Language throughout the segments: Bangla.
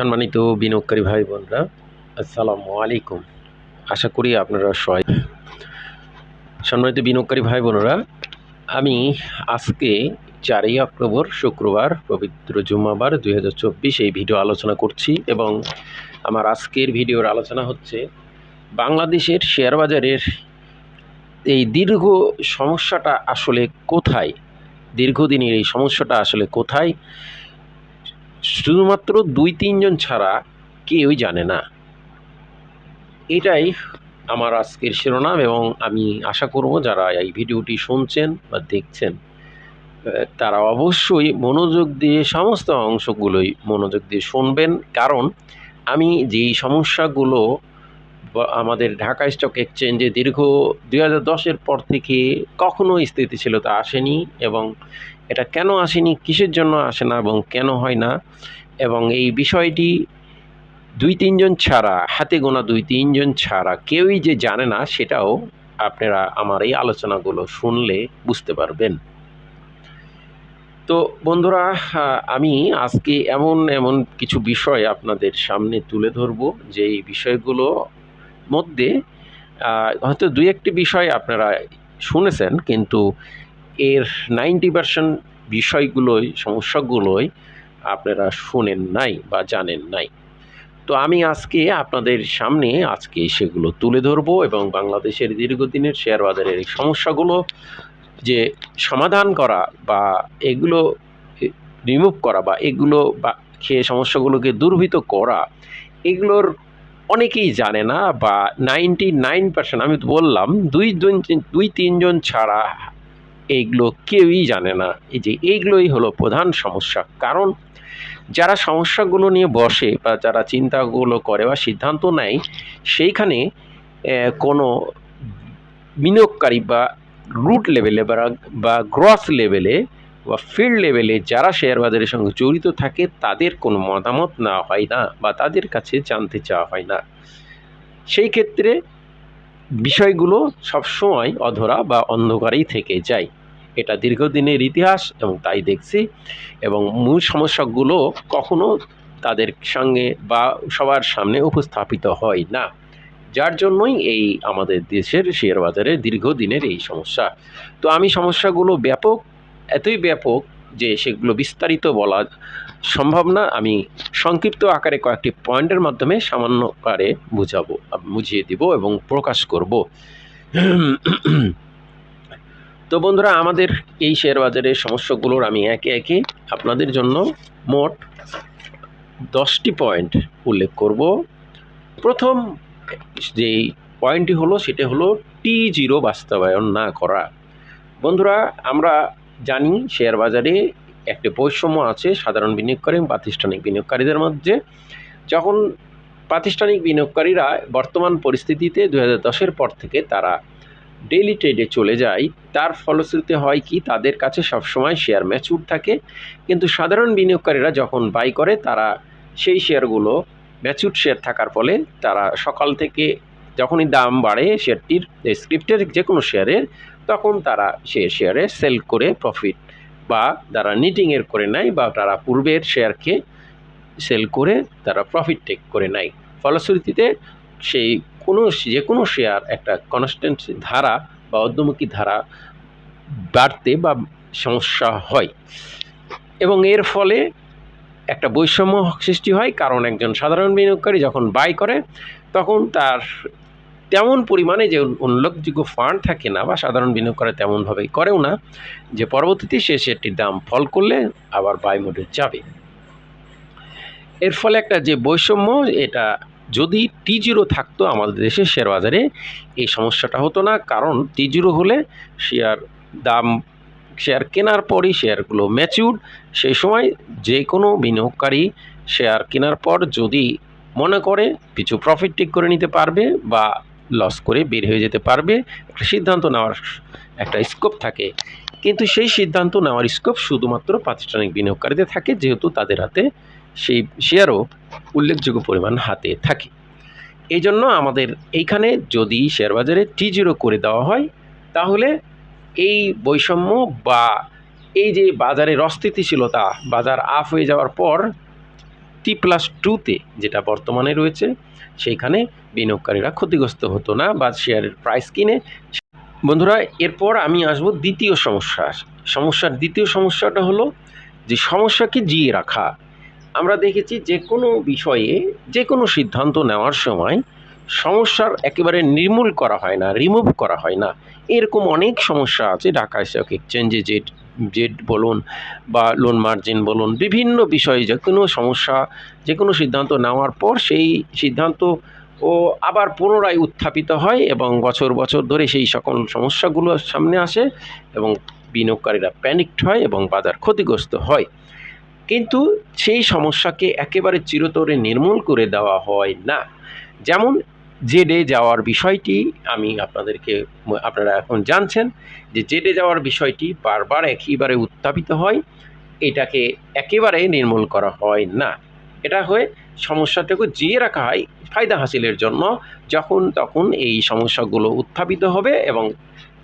সম্মানিত বিনিয়োগকারী ভাই বোনরা, আসসালামু আলাইকুম। আশা করি আপনারা সবাই সম্মানিত বিনিয়োগকারী ভাই বোনেরা, আমি আজকে চারই অক্টোবর, শুক্রবার, পবিত্র জুম্মাবার দুই হাজার চব্বিশ এই ভিডিও আলোচনা করছি এবং আমার আজকের ভিডিওর আলোচনা হচ্ছে বাংলাদেশের শেয়ার বাজারের এই দীর্ঘ সমস্যাটা আসলে কোথায়? দীর্ঘদিনের এই সমস্যাটা আসলে কোথায়? শুধুমাত্র দুই তিনজন ছাড়া কেউই জানে না। এটাই আমার আজকের শিরোনাম এবং আমি আশা করব যারা এই ভিডিওটি শুনছেন বা দেখছেন তারা অবশ্যই মনোযোগ দিয়ে সমস্ত অংশগুলোই মনোযোগ দিয়ে শুনবেন। কারণ আমি যেই সমস্যাগুলো আমাদের ঢাকা স্টক এক্সচেঞ্জে দীর্ঘ দুই হাজার দশের পর থেকে কখনো স্থিতিশীলতা আসেনি এবং এটা কেন আসেনি, কিসের জন্য আসে না এবং কেন হয় না? এবং এই বিষয়টি দুই তিনজন ছাড়া, হাতে গোনা দুই তিনজন ছাড়া কেউই যে জানে না, সেটাও আপনারা আমার এই আলোচনাগুলো শুনলে বুঝতে পারবেন। তো বন্ধুরা আমি আজকে এমন এমন কিছু বিষয় আপনাদের সামনে তুলে ধরব, যে এই বিষয়গুলো মধ্যে হয়তো দুই একটি বিষয় আপনারা শুনেছেন, কিন্তু এর নাইনটি পার্সেন্ট বিষয়গুলোই, সমস্যাগুলোই আপনারা শোনেন নাই বা জানেন নাই। তো আমি আজকে আপনাদের সামনে আজকে সেগুলো তুলে ধরবো এবং বাংলাদেশের দীর্ঘদিনের শেয়ার বাজারের এই সমস্যাগুলো যে সমাধান করা বা এগুলো রিমুভ করা বা এগুলো বা সে সমস্যাগুলোকে দূরভূত করা, এগুলোর অনেকেই জানে না বা নাইনটি নাইন পার্সেন্ট আমি বললাম, দুই দুই তিনজন ছাড়া এইগুলো কেউই জানে না। এই যে এইগুলোই হলো প্রধান সমস্যা। কারণ যারা সমস্যাগুলো নিয়ে বসে বা যারা চিন্তাগুলো করে বা সিদ্ধান্ত নেয়, সেইখানে কোনো বিনিয়োগকারী বা রুট লেভেলে বা গ্রস লেভেলে বা ফিল্ড লেভেলে যারা শেয়ার বাজারের সঙ্গে জড়িত থাকে, তাদের কোনো মতামত না হয় না বা তাদের কাছে জানতে চাওয়া হয় না। সেই ক্ষেত্রে বিষয়গুলো সবসময় অধরা বা অন্ধকারেই থেকে যায়। এটা দীর্ঘদিনের ইতিহাস এবং তাই দেখছি। এবং মূল সমস্যাগুলো কখনো তাদের সঙ্গে বা সবার সামনে উপস্থাপিত হয় না। যার জন্যই এই আমাদের দেশের শেয়ার বাজারে দীর্ঘদিনের এই সমস্যা। তো আমি সমস্যাগুলো ব্যাপক, এতই ব্যাপক যে সেগুলো বিস্তারিত বলা সম্ভব না। আমি সংক্ষিপ্ত আকারে কয়েকটি পয়েন্টের মাধ্যমে সামান্য আকারে বুঝাবো, বুঝিয়ে দিব এবং প্রকাশ করব। তো বন্ধুরা, আমাদের এই শেয়ার বাজারের সমস্যাগুলোর আমি একে একে আপনাদের জন্য মোট দশটি পয়েন্ট উল্লেখ করব। প্রথম যেই পয়েন্টটি হলো, সেটা হলো টি জিরো বাস্তবায়ন না করা। বন্ধুরা, আমরা জানি শেয়ার বাজারে একটি বৈষম্য আছে, সাধারণ বিনিয়োগকারী এবং প্রাতিষ্ঠানিক বিনিয়োগকারীদের মধ্যে। যখন প্রাতিষ্ঠানিক বিনিয়োগকারীরা বর্তমান পরিস্থিতিতে দু হাজার পর থেকে তারা ডেইলি ট্রেডে চলে যায়, তার ফলশ্রুতিতে হয় কি, তাদের কাছে সবসময় শেয়ার ম্যাচুর থাকে। কিন্তু সাধারণ বিনিয়োগকারীরা যখন বাই করে, তারা সেই শেয়ারগুলো ম্যাচুর শেয়ার থাকার ফলে তারা সকাল থেকে যখনই দাম বাড়ে শেয়ারটির স্ক্রিপ্টের যে কোনো শেয়ারের তখন তারা সে শেয়ারে সেল করে প্রফিট বা তারা নিটিংয়ের করে নেয় বা তারা পূর্বের শেয়ারকে সেল করে তারা প্রফিট টেক করে নেয়। ফলশ্রুতিতে সেই কোনো যে কোনো শেয়ার একটা কনস্ট্যান্ট ধারা বা ঊর্ধ্বমুখী ধারা বাড়তে বা সমস্যা হয়। এবং এর ফলে একটা বৈষম্য সৃষ্টি হয়, কারণ একজন সাধারণ বিনিয়োগকারী যখন বাই করে, তখন তার তেমন পরিমাণে যে উল্লেখযোগ্য ফান্ড থাকে না বা সাধারণ বিনিয়োগ করে তেমনভাবে করেও না, যে পরবর্তীতে সে সেটির দাম ফল করলে আবার বাই মোডে যাবে। এর ফলে একটা যে বৈষম্য, এটা যদি টি জিরো থাকতো আমাদের দেশে শেয়ার বাজারে, এই সমস্যাটা হতো না। কারণ টি জিরো হলে শেয়ার দাম শেয়ার কেনার পরই শেয়ারগুলো ম্যাচিউর সেই সময় যে কোনো বিনিয়োগকারী শেয়ার কেনার পর যদি মনে করে কিছু প্রফিট টেক করে নিতে পারবে বা লস করে বের হয়ে যেতে পারবে, একটা সিদ্ধান্ত নেওয়ার একটা স্কোপ থাকে। কিন্তু সেই সিদ্ধান্ত নেওয়ার স্কোপ শুধুমাত্র প্রাতিষ্ঠানিক বিনিয়োগকারীদের থাকে, যেহেতু তাদের হাতে সেই শেয়ারও উল্লেখযোগ্য পরিমাণ হাতে থাকে। এই জন্য আমাদের এইখানে যদি শেয়ার বাজারে টি জিরো করে দেওয়া হয়, তাহলে এই বৈষম্য বা এই যে বাজারের অস্থিতিশীলতা, বাজার আপ হয়ে যাওয়ার পর টি প্লাস টুতে যেটা বর্তমানে রয়েছে, সেইখানে বিনিয়োগকারীরা ক্ষতিগ্রস্ত হতো না বা শেয়ারের প্রাইস কিনে। বন্ধুরা, এরপর আমি আসব দ্বিতীয় সমস্যা। সমস্যার দ্বিতীয় সমস্যাটা হলো যে সমস্যাকে জিয়ে রাখা। আমরা দেখেছি যে কোনো বিষয়ে যে কোনো সিদ্ধান্ত নেওয়ার সময় সমস্যার একেবারে নির্মূল করা হয় না রিমুভ করা হয় না। এরকম অনেক সমস্যা আছে ঢাকা স্টক এক্সচেঞ্জে জেড জেড বলুন বা লোন মার্জিন বলুন, বিভিন্ন বিষয়ে যে কোনো সমস্যা, যে কোনো সিদ্ধান্ত নেওয়ার পর সেই সিদ্ধান্ত ও আবার পুনরায় উত্থাপিত হয় এবং বছর বছর ধরে সেই সকল সমস্যাগুলো সামনে আসে এবং বিনিয়োগকারীরা প্যানিকড হয় এবং বাজার ক্ষতিগ্রস্ত হয়। কিন্তু সেই সমস্যাকে একেবারে চিরতরে নির্মূল করে দেওয়া হয় না। যেমন জেডে যাওয়ার বিষয়টি আমি আপনাদেরকে, আপনারা এখন জানছেন যে জেডে যাওয়ার বিষয়টি বারবার একইবারে উত্থাপিত হয়, এটাকে একেবারে নির্মূল করা হয় না। এটা হয়ে সমস্যাটাকে জিয়ে রাখা হয় ফায়দা হাসিলের জন্য, যখন তখন এই সমস্যাগুলো উত্থাপিত হবে এবং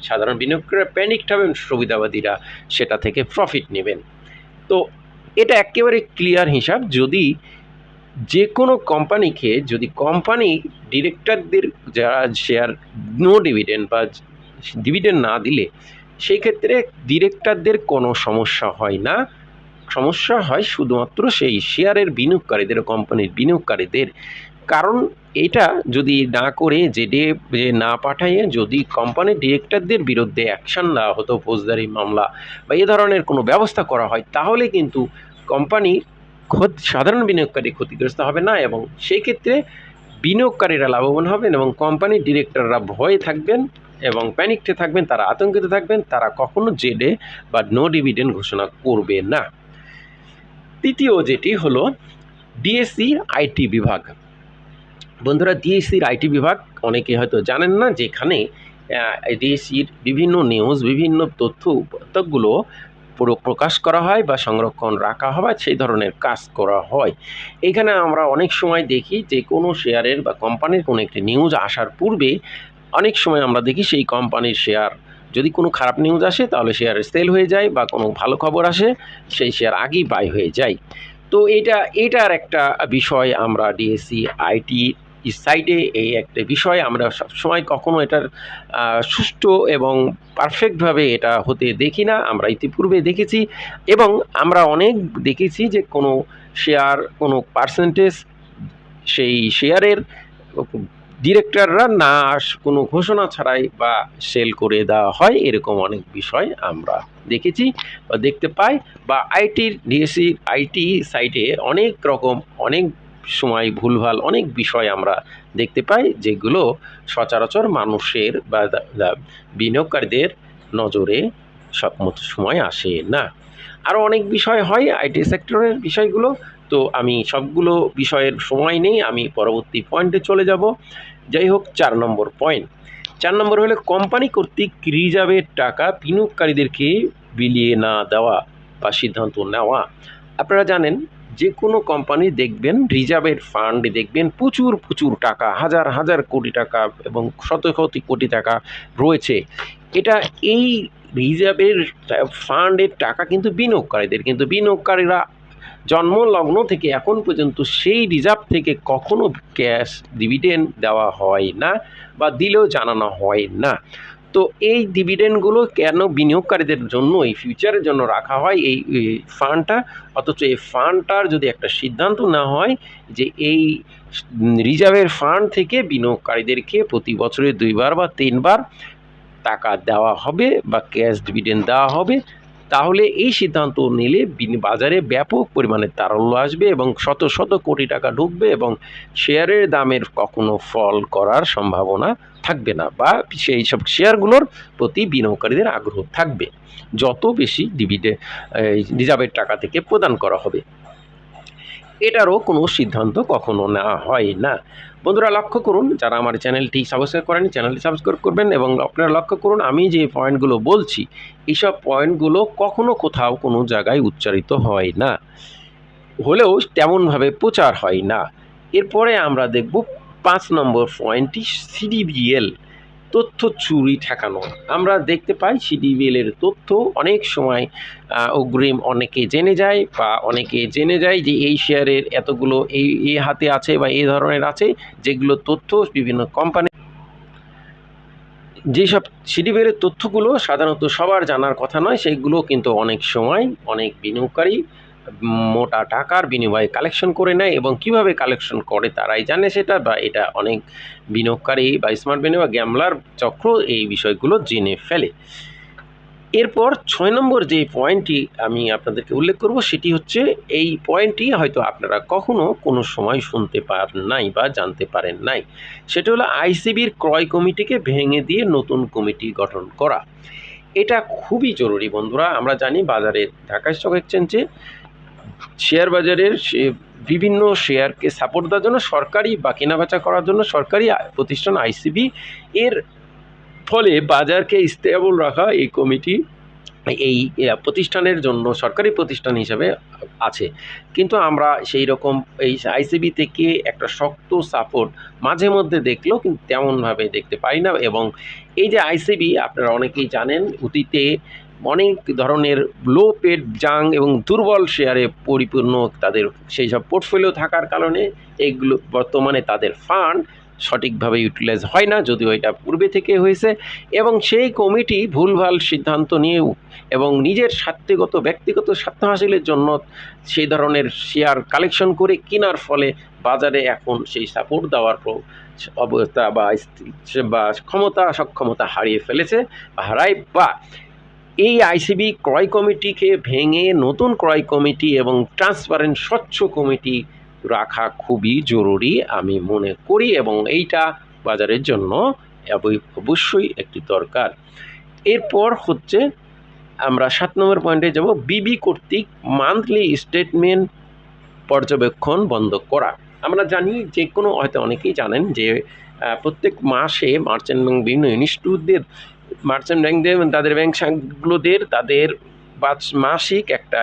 সাধারণ বিনিয়োগকারীরা প্যানিকড হবেন, সুবিধাবাদীরা সেটা থেকে প্রফিট নেবেন। তো এটা একেবারে ক্লিয়ার হিসাব, যদি যে কোনো কোম্পানিকে যদি কোম্পানি ডিরেক্টরদের যারা শেয়ার নো ডিভিডেন্ড বা ডিভিডেন্ড না দিলে, সেই ক্ষেত্রে ডিরেক্টরদের কোনো সমস্যা হয় না। সমস্যা হয় শুধুমাত্র সেই শেয়ারের বিনিয়োগকারীদের কোম্পানির বিনিয়োগকারীদের। কারণ এটা যদি না করে জেডে না পাঠাইয়ে যদি কোম্পানির ডিরেক্টরদের বিরুদ্ধে অ্যাকশন নেওয়া হতো ফৌজদারি মামলা বা এ ধরনের কোনো ব্যবস্থা করা হয়, তাহলে কিন্তু কোম্পানি সাধারণ বিনিয়োগকারী ক্ষতিগ্রস্ত হবে না এবং সেই ক্ষেত্রে বিনিয়োগকারীরা লাভবান হবেন এবং কোম্পানির ডিরেক্টররা ভয়ে থাকবেন এবং প্যানিকটে থাকবেন, তারা আতঙ্কিত থাকবেন, তারা কখনো জেডে বা নো ডিভিডেন্ড ঘোষণা করবে না। তৃতীয় যেটি হলো ডিএসসি আইটি বিভাগ। বন্ধুরা ডিএসসির আইটি বিভাগ অনেকে হয়তো জানেন না যেখানে ডিএসসির বিভিন্ন নিউজ বিভিন্ন তথ্য উপাত্তগুলো পুরো প্রকাশ করা হয় বা সংরক্ষণ রাখা হয় সেই ধরনের কাজ করা হয়। এখানে আমরা অনেক সময় দেখি যে কোনো শেয়ারের বা কোম্পানির কোনো একটি নিউজ আসার পূর্বে অনেক সময় আমরা দেখি সেই কোম্পানির শেয়ার যদি কোনো খারাপ নিউজ আসে তাহলে শেয়ার সেল হয়ে যায় বা কোনো ভালো খবর আসে সেই শেয়ার আগেই বাই হয়ে যায়। তো এটা, এটার একটা বিষয় আমরা ডিএসসি, আইটি সাইটে এই একটা বিষয়, আমরা সবসময় কখনো এটার সুষ্ঠু এবং পারফেক্টভাবে এটা হতে দেখি না, আমরা ইতিপূর্বে দেখেছি এবং আমরা অনেক দেখেছি যে কোনো শেয়ার কোনো পার্সেন্টেজ সেই শেয়ারের ডিরেক্টররা না কোনো ঘোষণা ছাড়াই বা সেল করে দেওয়া হয়, এরকম অনেক বিষয় আমরা দেখেছি বা দেখতে পাই বা আইটির ডিএসসি আইটি সাইটে অনেক রকম, অনেক সময়, ভুলভাল অনেক বিষয় আমরা দেখতে পাই যেগুলো সচরাচর মানুষের বা বিনিয়োগকারীদের নজরে সব মতো সময় আসে না। আরও অনেক বিষয় হয় আইটি সেক্টরের বিষয়গুলো, তো আমি সবগুলো বিষয়ের সময় নেই, আমি পরবর্তী পয়েন্টে চলে যাব। যাই হোক, চার নম্বর পয়েন্ট। চার নম্বর হলে কোম্পানি কর্তৃক রিজার্ভের টাকা বিনিয়োগকারীদেরকে বিলিয়ে না দেওয়া বা সিদ্ধান্ত নেওয়া। আপনারা জানেন যে কোনো কোম্পানি দেখবেন রিজার্ভের ফান্ডে দেখবেন, প্রচুর প্রচুর টাকা, হাজার হাজার কোটি টাকা এবং শত শত কোটি টাকা রয়েছে। এটা এই রিজার্ভের ফান্ডের টাকা কিন্তু বিনিয়োগকারীদের, কিন্তু বিনিয়োগকারীরা জন্মলগ্ন থেকে এখন পর্যন্ত সেই রিজার্ভ থেকে কখনো ক্যাশ ডিভিডেন্ড দেওয়া হয় না বা দিলেও জানানো হয় না। তো এই ডিভিডেন্ডগুলো কেন বিনিয়োগকারীদের জন্য এই ফিউচারের জন্য রাখা হয়? এই ফান্ডটা অথচ এই ফান্ডটার যদি একটা সিদ্ধান্ত না হয় যে এই রিজার্ভের ফান্ড থেকে বিনিয়োগকারীদেরকে প্রতি বছরে দুইবার বা তিনবার টাকা দেওয়া হবে বা ক্যাশ ডিভিডেন্ড দেওয়া হবে তাহলে এই সিদ্ধান্ত নিলে বাজারে ব্যাপক পরিমাণে তারল্য আসবে এবং শত শত কোটি টাকা ঢুকবে এবং শেয়ারের দামের কখনো ফল করার সম্ভাবনা থাকবে না বা সেই সব শেয়ারগুলোর প্রতি বিনিয়োগকারীদের আগ্রহ থাকবে, যত বেশি ডিভিডে রিজার্ভের টাকা থেকে প্রদান করা হবে। এটারও কোনো সিদ্ধান্ত কখনো নেওয়া হয় না। বন্ধুরা লক্ষ্য করুন, যারা আমার চ্যানেলটি সাবস্ক্রাইব করেন চ্যানেলটি সাবস্ক্রাইব করবেন এবং আপনারা লক্ষ্য করুন, আমি যে পয়েন্টগুলো বলছি, এইসব পয়েন্টগুলো কখনো কোথাও কোনো জায়গায় উচ্চারিত হয় না। হলেও তেমনভাবে প্রচার হয় না। এরপরে আমরা দেখব পাঁচ নম্বর পয়েন্টটি সিডিবিএল তথ্য চুরি ঠেকানো। আমরা দেখতে পাই সিডিবিএল এর তথ্য অনেক সময় অগ্রিম অনেকে জেনে যায় বা অনেকে জেনে যায় যে এই শেয়ারের এতগুলো এই এ হাতে আছে বা এই ধরনের আছে, যেগুলো তথ্য বিভিন্ন কোম্পানি যেসব সিডিবিএর তথ্যগুলো সাধারণত সবার জানার কথা নয় সেইগুলো কিন্তু অনেক সময় অনেক বিনিয়োগকারী মোটা টাকার বিনিময়ে কালেকশন করে নেয় এবং কীভাবে কালেকশন করে তারাই জানে সেটা বা এটা অনেক বিনিয়োগকারী বা স্মার্ট বিনিয়োগ গ্যামলার চক্র এই বিষয়গুলো জেনে ফেলে। এরপর ছয় নম্বর যে পয়েন্টটি আমি আপনাদেরকে উল্লেখ করব সেটি হচ্ছে এই পয়েন্টটি হয়তো আপনারা কখনো কোনো সময় শুনতে পারেন নাই বা জানতে পারেন নাই। সেটা হলো আইসিবির ক্রয় কমিটিকে ভেঙে দিয়ে নতুন কমিটি গঠন করা। এটা খুবই জরুরি বন্ধুরা, আমরা জানি বাজারে ঢাকা স্টক এক্সচেঞ্জে শেয়ার বাজারের বিভিন্ন শেয়ারকে সাপোর্ট দেওয়ার জন্য সরকারি বা কেনাবেচা করার জন্য সরকারি প্রতিষ্ঠান আইসিবি এর ফলে বাজারকে স্টেবল রাখা এই কমিটি এই প্রতিষ্ঠানের জন্য, সরকারি প্রতিষ্ঠান হিসেবে আছে। কিন্তু আমরা সেই রকম এই আইসিবি থেকে একটা শক্ত সাপোর্ট মাঝে মধ্যে দেখলেও কিন্তু তেমনভাবে দেখতে পাই না এবং এই যে আইসিবি, আপনারা অনেকেই জানেন, অতীতে অনেক ধরনের লো পেড জাং এবং দুর্বল শেয়ারে পরিপূর্ণ তাদের সেই সব পোর্টফোলিও থাকার কারণে এইগুলো বর্তমানে তাদের ফান্ড সঠিকভাবে ইউটিলাইজ হয় না, যদিও এটা পূর্বে থেকে হয়েছে এবং সেই কমিটি ভুলভাল সিদ্ধান্ত নিয়েও এবং নিজের স্বার্থগত, ব্যক্তিগত স্বার্থ হাসিলের জন্য সেই ধরনের শেয়ার কালেকশন করে কেনার ফলে বাজারে এখন সেই সাপোর্ট দেওয়ার অবস্থা বা বা ক্ষমতা, সক্ষমতা হারিয়ে ফেলেছে। হারায় বা এই আইসিবি ক্রয় কমিটিকে ভেঙে নতুন ক্রয় কমিটি এবং ট্রান্সপারেন্ট স্বচ্ছ কমিটি রাখা খুবই জরুরি, আমি মনে করি এবং এইটা বাজারের জন্য অবশ্যই একটি দরকার। এরপর হচ্ছে আমরা সাত নম্বর পয়েন্টে যাব, বিবি কর্তৃক মান্থলি স্টেটমেন্ট পর্যবেক্ষণ বন্ধ করা। আমরা জানি যে কোনো, হয়তো অনেকেই জানেন যে প্রত্যেক মাসে মার্চেন্ট ব্যাংক বিভিন্ন ইনস্টিটিউটদের মার্চেন্ট ব্যাংকদের তাদের ব্যাংক শাখাগুলোদের তাদের মাসিক একটা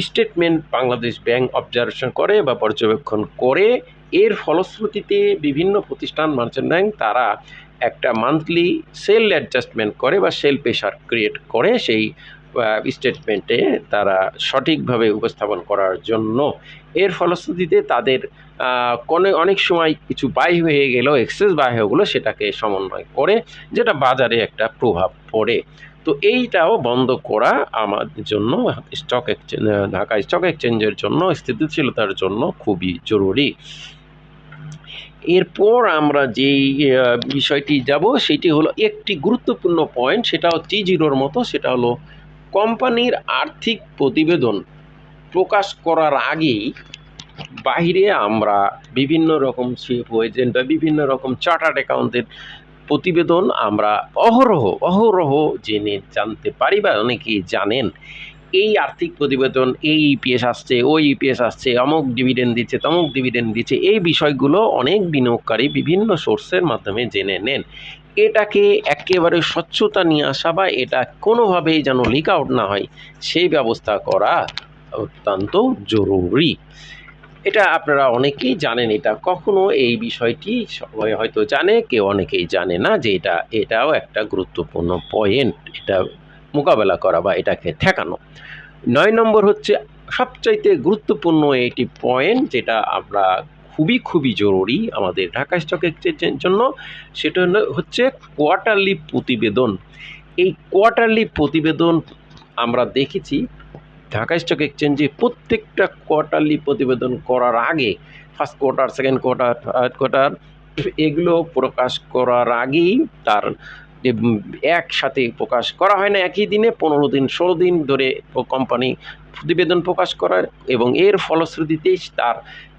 স্টেটমেন্ট বাংলাদেশ ব্যাংক অবজারভেশন করে বা পর্যবেক্ষণ করে। এর ফলশ্রুতিতে বিভিন্ন প্রতিষ্ঠান মার্চেন্ট ব্যাংক তারা একটা মান্থলি সেল অ্যাডজাস্টমেন্ট করে বা সেল প্রেশার ক্রিয়েট করে। সেই স্টেটমেন্টে তারা সঠিকভাবে উপস্থাপন করার জন্য এর ফলশ্রুতিতে তাদের কোনো, অনেক সময় কিছু বাই হয়ে গেলেও এক্সেস বাই হয়ে গেলো সেটাকে সমন্বয় করে যেটা বাজারে একটা প্রভাব পড়ে। তো এইটাও বন্ধ করা আমার জন্য স্টক এক্সচেঞ্জ ঢাকা স্টক এক্সচেঞ্জের জন্য, স্থিতিশীলতার জন্য খুবই জরুরি। এরপর আমরা যেই বিষয়টি যাব, সেটি হলো একটি গুরুত্বপূর্ণ পয়েন্ট সেটা টি জিরোর মতো, সেটা হলো কোম্পানির আর্থিক প্রতিবেদন প্রকাশ করার আগেই বাইরে আমরা বিভিন্ন রকম সিএফও এজেন্ট বা বিভিন্ন রকম চার্টার্ড অ্যাকাউন্টের প্রতিবেদন আমরা অহরহ অহরহ জেনে জানতে পারি বা অনেকেই জানেন। এই আর্থিক প্রতিবেদন, এই ইপিএস আসছে, ওই ইপিএস আসছে, অমুক ডিভিডেন্ড দিচ্ছে, তমুক ডিভিডেন্ড দিচ্ছে, এই বিষয়গুলো অনেক বিনিয়োগকারী বিভিন্ন সোর্সের মাধ্যমে জেনে নেন। এটাকে একেবারে স্বচ্ছতা নিয়ে আসা বা এটা কোনোভাবেই যেন লিক আউট না হয়, সেই ব্যবস্থা করা অত্যন্ত জরুরি। এটা আপনারা অনেকেই জানেন এটা। কখনো এই বিষয়টি সবাই হয়তো জানে, কেউ অনেকেই জানে না যে এটা, এটাও একটা গুরুত্বপূর্ণ পয়েন্ট এটা মোকাবেলা করা বা এটাকে ঠেকানো। নয় নম্বর হচ্ছে সবচাইতে গুরুত্বপূর্ণ একটি পয়েন্ট যেটা আমরা খুবই খুবই জরুরি আমাদের ঢাকা স্টক এক্সচেঞ্জের জন্য। সেটা হচ্ছে কোয়ার্টারলি প্রতিবেদন। এই কোয়ার্টারলি প্রতিবেদন আমরা দেখেছি, ঢাকা স্টক এক্সচেঞ্জে প্রত্যেকটা কোয়ার্টারলি প্রতিবেদন করার আগে first quarter second quarter third quarter এগুলো প্রকাশ করার আগেই তার একসাথে প্রকাশ করা হয় না, একই দিনে পনেরো দিন, ষোলো দিন ধরে কোম্পানি প্রতিবেদন প্রকাশ করার এবং এর ফলশ্রুতিতে তার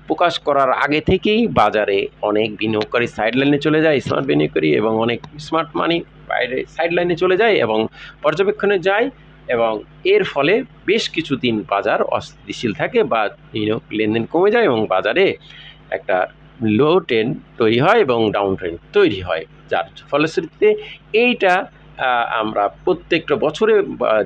প্রকাশ করার আগে থেকেই বাজারে অনেক বিনিয়োগকারী সাইডলাইনে চলে যায় স্মার্ট বিনিয়োগকারী এবং অনেক স্মার্ট মানি বাইরে সাইডলাইনে চলে যায় এবং পর্যবেক্ষণে যায় এবং এর ফলে বেশ কিছুদিন বাজার অস্থিতিশীল থাকে বা বিনিয়োগ লেনদেন কমে যায় এবং বাজারে একটা লো ট্রেন্ড তৈরি হয় এবং ডাউন ট্রেন্ড তৈরি হয়। যার ফলশ্রুতিতে এইটা আমরা প্রত্যেকটা বছরে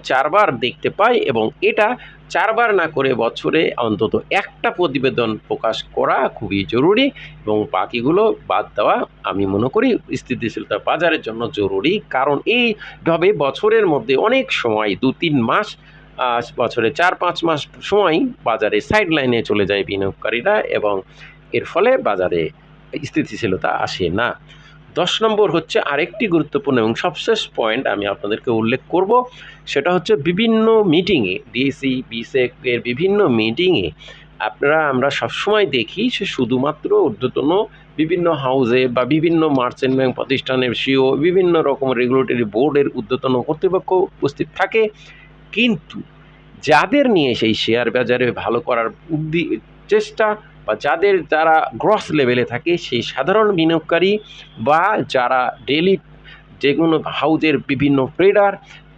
চারবার দেখতে পাই এবং এটা চারবার না করে বছরে অন্তত একটা প্রতিবেদন প্রকাশ করা খুবই জরুরি এবং বাকিগুলো বাদ দেওয়া আমি মনে করি স্থিতিশীলতা বাজারের জন্য জরুরি। কারণ এইভাবে বছরের মধ্যে অনেক সময়, দু তিন মাস বছরে চার পাঁচ মাস সময় বাজারে সাইড লাইনে চলে যায় বিনিয়োগকারীরা এবং এর ফলে বাজারে স্থিতিশীলতা আসে না। দশ নম্বর হচ্ছে আরেকটি গুরুত্বপূর্ণ এবং সবশেষ পয়েন্ট আমি আপনাদেরকে উল্লেখ করব, সেটা হচ্ছে বিভিন্ন মিটিংয়ে ডিএসি বিসেক এর বিভিন্ন মিটিংয়ে আপনারা, আমরা সবসময় দেখি সে শুধুমাত্র ঊর্ধ্বতন বিভিন্ন হাউসে বা বিভিন্ন মার্চেন্ট ব্যাংক প্রতিষ্ঠানের সিও বিভিন্ন রকম রেগুলেটরি বোর্ডের ঊর্ধ্বতন কর্তৃপক্ষ উপস্থিত থাকে। কিন্তু যাদের নিয়ে সেই শেয়ার বাজারে ভালো করার উদ্দি চেষ্টা বা যাদের যারা গ্রস লেভেলে থাকে, সেই সাধারণ বিনিয়োগকারী বা যারা ডেলি যে কোনো হাউজের বিভিন্ন ট্রেডার,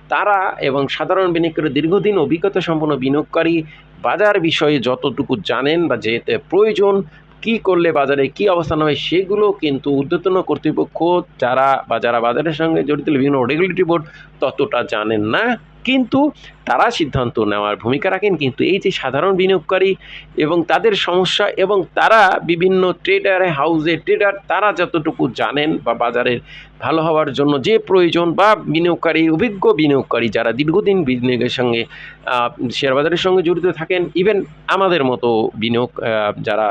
তারা এবং সাধারণ বিনিয়োগকারী দীর্ঘদিন অভিজ্ঞতা সম্পন্ন বিনিয়োগকারী, বাজার বিষয়ে যতটুকু জানেন বা যেতে প্রয়োজন, কি করলে বাজারে কি অবস্থান হবে সেগুলো কিন্তু ঊর্ধ্বতন কর্তৃপক্ষ যারা বা যারা বাজারের সঙ্গে জড়িত, বিভিন্ন রেগুলেটরি বোর্ড ততটা জানেন না। কিন্তু তারা সিদ্ধান্ত নেওয়ার ভূমিকা রাখেন। কিন্তু এই যে সাধারণ বিনিয়োগকারী এবং তাদের সমস্যা এবং তারা বিভিন্ন ট্রেডার হাউসে ট্রেডার তারা যতটুকু জানেন বা বাজারের ভালো হওয়ার জন্য যে প্রয়োজন বা বিনিয়োগকারী, অভিজ্ঞ বিনিয়োগকারী যারা দীর্ঘদিন বিনিয়োগের সঙ্গে শেয়ার বাজারের সঙ্গে জড়িত থাকেন ইভেন আমাদের মতো বিনিয়োগ যারা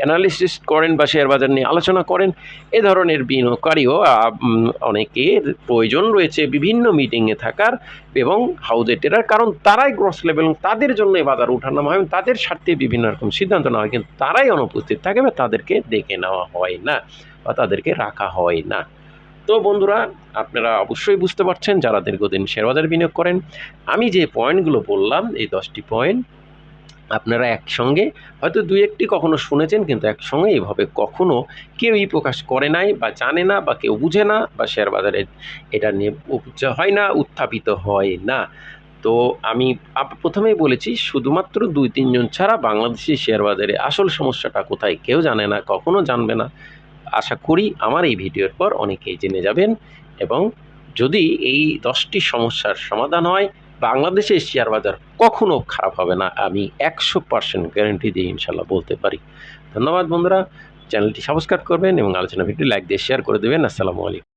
অ্যানালিসিস করেন বা শেয়ার বাজার নিয়ে আলোচনা করেন, এ ধরনের বিনিয়োগকারীও অনেকের প্রয়োজন রয়েছে বিভিন্ন মিটিংয়ে থাকার এবং হাউজে টেরার কারণ তারাই গ্রস লেভেল তাদের জন্য এই বাজার ওঠানামা হয় এবং তাদের স্বার্থে বিভিন্ন রকম সিদ্ধান্ত নেওয়া হয়, কিন্তু তারাই অনুপস্থিত থাকে বা তাদেরকে ডেকে নেওয়া হয় না বা তাদেরকে রাখা হয় না। তো বন্ধুরা, আপনারা অবশ্যই বুঝতে পারছেন যারা দীর্ঘদিন শেয়ার বাজারে বিনিয়োগ করেন, আমি যে পয়েন্টগুলো বললাম, এই দশটি পয়েন্ট আপনারা একসঙ্গে হয়তো দুই একটি কখনো শুনেছেন, কিন্তু একসঙ্গে এইভাবে কখনো কেউই প্রকাশ করে নাই বা জানে না বা কেউ বুঝে না বা শেয়ার বাজারে এটা নিয়ে হয় না, উত্থাপিত হয় না। তো আমি প্রথমেই বলেছি, শুধুমাত্র দুই তিনজন ছাড়া বাংলাদেশি শেয়ার বাজারে আসল সমস্যাটা কোথায় কেউ জানে না, কখনো জানবে না। আশা করি আমার এই ভিডিওর পর অনেকেই জেনে যাবেন এবং যদি এই দশটি সমস্যার সমাধান হয় বাংলাদেশের শেয়ার বাজার কখনো খারাপ হবে না, আমি একশো পার্সেন্ট গ্যারেন্টি দিয়ে ইনশাল্লাহ বলতে পারি। ধন্যবাদ বন্ধুরা, চ্যানেলটি সাবস্ক্রাইব করবেন এবং আলোচনা ভিডিও লাইক দিয়ে শেয়ার করে দেবেন। আসসালামু আলাইকুম।